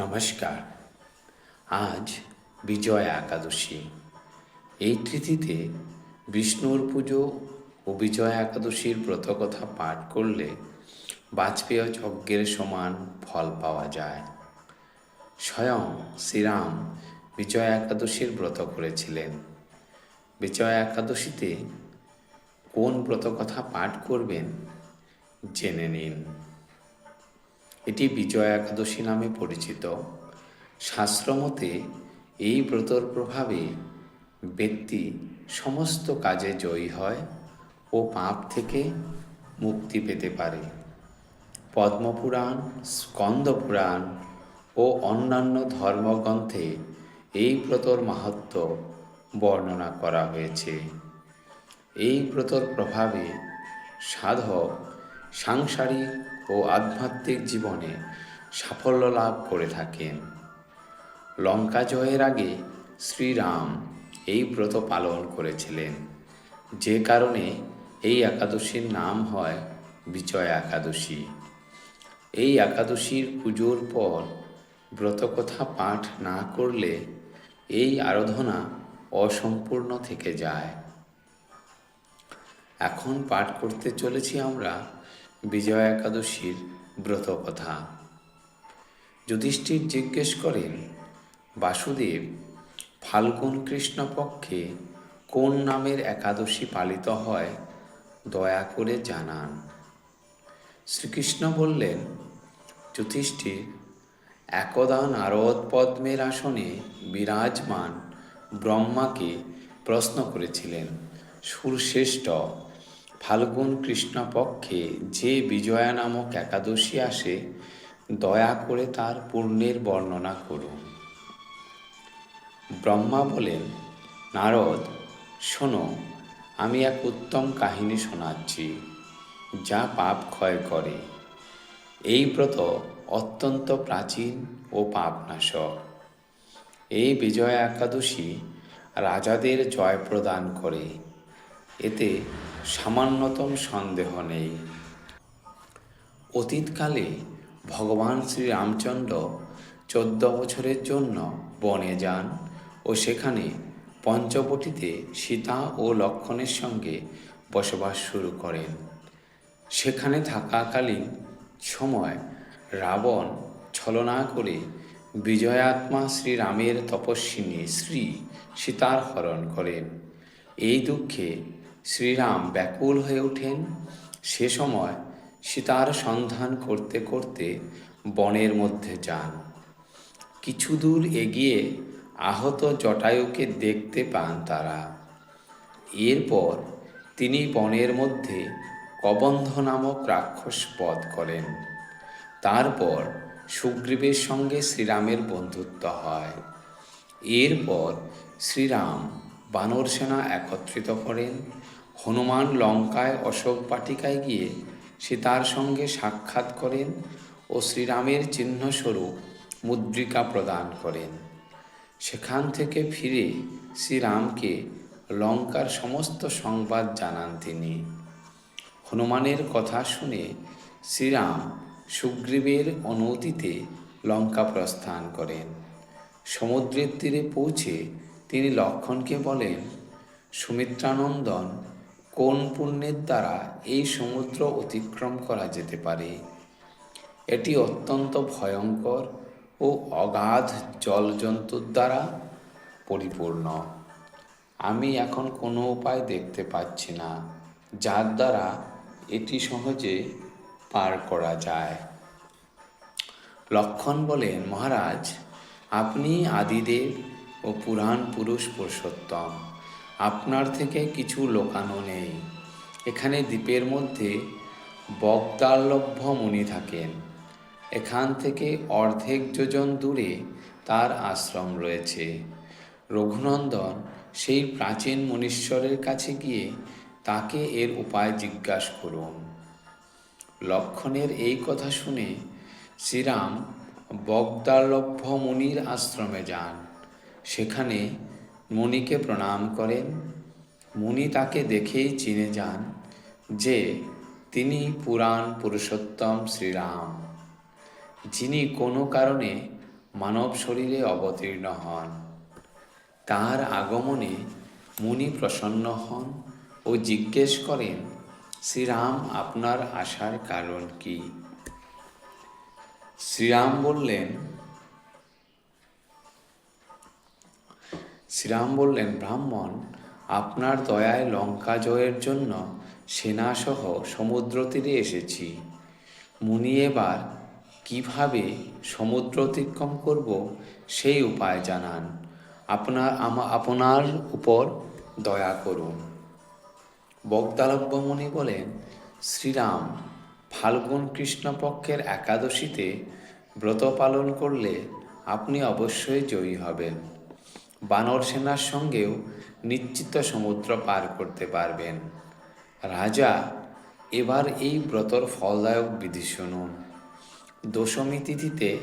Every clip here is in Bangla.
নমস্কার। আজ বিজয়া একাদশী। এই তিথিতে বিষ্ণুর পুজো ও বিজয়া একাদশীর ব্রতকথা পাঠ করলে বাজপেয় যজ্ঞের সমান ফল পাওয়া যায়। স্বয়ং শ্রীরাম বিজয়া একাদশীর ব্রত করেছিলেন। বিজয়া একাদশীতে কোন ব্রতকথা পাঠ করবেন? জেনে নিন। এটি বিজয়া একাদশী নামে পরিচিত। শাস্ত্রমতে এই ব্রতর প্রভাবে ব্যক্তি সমস্ত কাজে জয়ী হয় ও পাপ থেকে মুক্তি পেতে পারে। পদ্মপুরাণ, স্কন্দপুরাণ ও অন্যান্য ধর্মগ্রন্থে এই ব্রতর মাহাত্ম বর্ণনা করা হয়েছে। এই ব্রতর প্রভাবে সাধক সাংসারিক ও আধ্যাত্মিক জীবনে সাফল্য লাভ করে থাকেন। লঙ্কা জয়ের আগে শ্রীরাম এই ব্রত পালন করেছিলেন। যে কারণে এই একাদশীর নাম হয় বিজয় একাদশী। এই একাদশীর পুজোর পর ব্রতকথা পাঠ না করলে এই আরাধনা অসম্পূর্ণ থেকে যায়। এখন পাঠ করতে চলেছি আমরা বিজয়া একাদশীর ব্রত কথা। যুধিষ্ঠির জিজ্ঞেস করেন, বাসুদেব, ফাল্গুন কৃষ্ণপক্ষে কোন নামের একাদশী পালিত হয়? দয়া করে জানান। শ্রীকৃষ্ণ বললেন, যুধিষ্ঠির, একদা নারদ পদ্মের আসনে বিরাজমান ব্রহ্মাকে প্রশ্ন করেছিলেন, সুরশ্রেষ্ঠ ফাল্গুন কৃষ্ণপক্ষে যে বিজয়া নামক একাদশী আসে, দয়া করে তার পূর্ণের বর্ণনা করুন। ব্রহ্মা বলেন, নারদ, শোনো, আমি এক উত্তম কাহিনী শোনাচ্ছি, যা পাপ ক্ষয় করে। এই ব্রত অত্যন্ত প্রাচীন ও পাপনাশক। এই বিজয়া একাদশী রাজাদের জয় প্রদান করে। এতে সামান্যতম সন্দেহ নেই। অতীতকালে ভগবান শ্রীরামচন্দ্র চোদ্দ বছরের জন্য বনে যান ও সেখানে পঞ্চবটিতে সীতা ও লক্ষণের সঙ্গে বসবাস শুরু করেন। সেখানে থাকাকালীন সময় রাবণ ছলনা করে বিজয়াত্মা শ্রীরামের তপস্বিনী শ্রী সীতার হরণ করেন। এই দুঃখে শ্রীরাম ব্যাকুল হয়ে ওঠেন। সে সময় সীতার সন্ধান করতে করতে বনের মধ্যে যান। কিছু দূর এগিয়ে আহত জটায়ুকে দেখতে পান তারা। এরপর তিনি বনের মধ্যে কবন্ধ নামক রাক্ষস বধ করেন। তারপর সুগ্রীবের সঙ্গে শ্রীরামের বন্ধুত্ব হয়। এরপর শ্রীরাম বানর সেনা একত্রিত করেন। হনুমান লঙ্কায় অশোক বাটিকায় গিয়ে সীতার সঙ্গে সাক্ষাৎ করেন ও শ্রীরামের চিহ্নস্বরূপ মুদ্রিকা প্রদান করেন। সেখান থেকে ফিরে শ্রীরামকে লঙ্কার সমস্ত সংবাদ জানান তিনি। হনুমানের কথা শুনে শ্রীরাম সুগ্রীবের অনুমতিতে লঙ্কা প্রস্থান করেন। সমুদ্রের তীরে পৌঁছে তিনি লক্ষণকে বলেন, সুমিত্রানন্দন, কোন পুণ্যের দ্বারা এই সমুদ্র অতিক্রম করা যেতে পারে? এটি অত্যন্ত ভয়ঙ্কর ও অগাধ জলজন্তুর দ্বারা পরিপূর্ণ। আমি এখন কোনো উপায় দেখতে পাচ্ছি না, যার দ্বারা এটি সহজে পার করা যায়। লক্ষণ বলেন, মহারাজ, আপনি আদিদেব ও পুরাণ পুরুষ পুরুষোত্তম। আপনার থেকে কিছু লোকানো নেই। এখানে দ্বীপের মধ্যে বক্তালভ্য মুনি থাকেন। এখান থেকে অর্ধেক যোজন দূরে তার আশ্রম রয়েছে। রঘুনন্দন সেই প্রাচীন মনীশ্বরের কাছে গিয়ে তাকে এর উপায় জিজ্ঞাসা করুন। লক্ষণের এই কথা শুনে শ্রীরাম বগদালভ্য মুনির আশ্রমে যান। সেখানে মুনিকে প্রণাম করেন। মুনি তাকে দেখেই চিনে যান যে তিনি পুরাণ পুরুষোত্তম শ্রীরাম, যিনি কোনো কারণে মানব শরীরে অবতীর্ণ হন। তার আগমনে মুনি প্রসন্ন হন ও জিজ্ঞেস করেন, শ্রীরাম, আপনার আসার কারণ কি? শ্রীরাম বললেন শ্রীরাম বললেন ব্রাহ্মণ আপনার দয়ায় লঙ্কা জয়ের জন্য সেনাসহ সমুদ্র তীরে এসেছি। মুনি এবার কীভাবে সমুদ্র অতিক্রম করব সেই উপায় জানান। আপনার আপনার উপর দয়া করুন। বক্তালব্য মুনি বলেন, শ্রীরাম, ফাল্গুন কৃষ্ণপক্ষের একাদশীতে ব্রত পালন করলে আপনি অবশ্যই জয়ী হবেন। বানর সেনার সঙ্গেও নিশ্চিত সমুদ্র পার করতে পারবেন। রাজা, এবার এই ব্রতর ফলদায়ক বিধি শুনুন। দশমী তিথিতে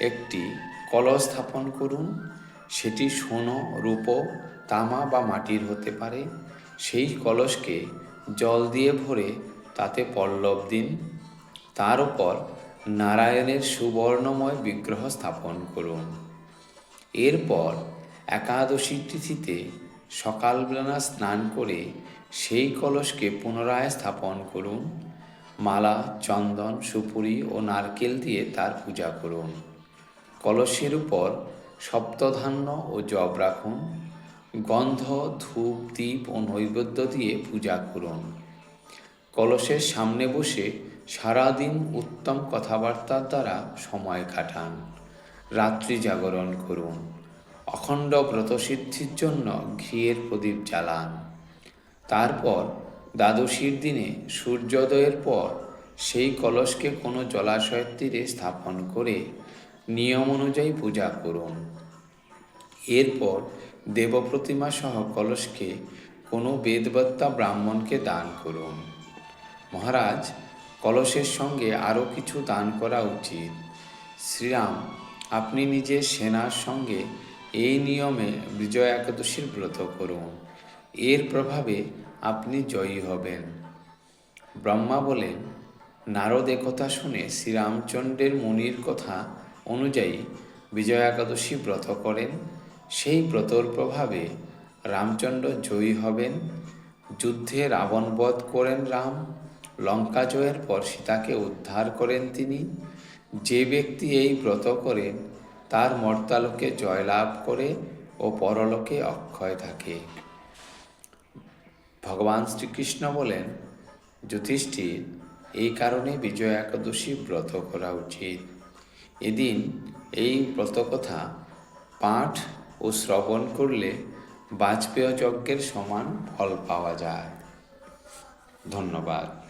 একটি কলস স্থাপন করুন। সেটি সোনো, রূপ, তামা বা মাটির হতে পারে। সেই কলসকে জল দিয়ে ভরে তাতে পল্লব দিন। তার উপর নারায়ণের সুবর্ণময় বিগ্রহ স্থাপন করুন। এরপর একাদশী তিথিতে সকালবেলা স্নান করে সেই কলসকে পুনরায় স্থাপন করুন। মালা, চন্দন, সুপুরি ও নারকেল দিয়ে তার পূজা করুন। কলসের উপর সপ্তধান্য ও জব রাখুন। গন্ধ, ধূপ দ্বীপ ও নৈবেদ্য দিয়ে পূজা করুন। কলসের সামনে বসে সারাদিন উত্তম কথাবার্তার দ্বারা সময় কাটান। রাত্রি জাগরণ করুন। অখণ্ড ব্রতসিদ্ধির জন্য ঘিয়ের প্রদীপ জ্বালান। তারপর দ্বাদশীর দিনে সূর্যোদয়ের পর সেই কলসকে কোনো জলাশয়ের তীরে স্থাপন করে নিয়ম অনুযায়ী পূজা করুন। এরপর দেবপ্রতিমা সহ কলসকে কোনো বেদবত্তা ব্রাহ্মণকে দান করুন। মহারাজ, কলসের সঙ্গে আরও কিছু দান করা উচিত। শ্রীরাম, আপনি নিজের সেনার সঙ্গে এই নিয়মে বিজয় একাদশীর ব্রত করুন। এর প্রভাবে আপনি জয়ী হবেন। ব্রহ্মা বলেন, নারদ কথা শুনে শ্রীরামচন্দ্রের মুনির কথা অনুযায়ী বিজয়া একাদশী ব্রত করেন। সেই ব্রতর প্রভাবে রামচন্দ্র জয়ী হবেন। যুদ্ধে রাবণ বধ করেন রাম। লঙ্কা জয়ের পর সীতাকে উদ্ধার করেন তিনি। যে ব্যক্তি এই ব্রত করেন তার মর্তালোকে জয়লাভ করে ও পরলোকে অক্ষয় থাকে। ভগবান শ্রীকৃষ্ণ বলেন, যুধিষ্ঠির, এই কারণে বিজয় একাদশী ব্রত করা উচিত। এদিন এই ব্রতকথা পাঠ ও শ্রবণ করলে বাজপেয় যজ্ঞের সমান ফল পাওয়া যায়। ধন্যবাদ।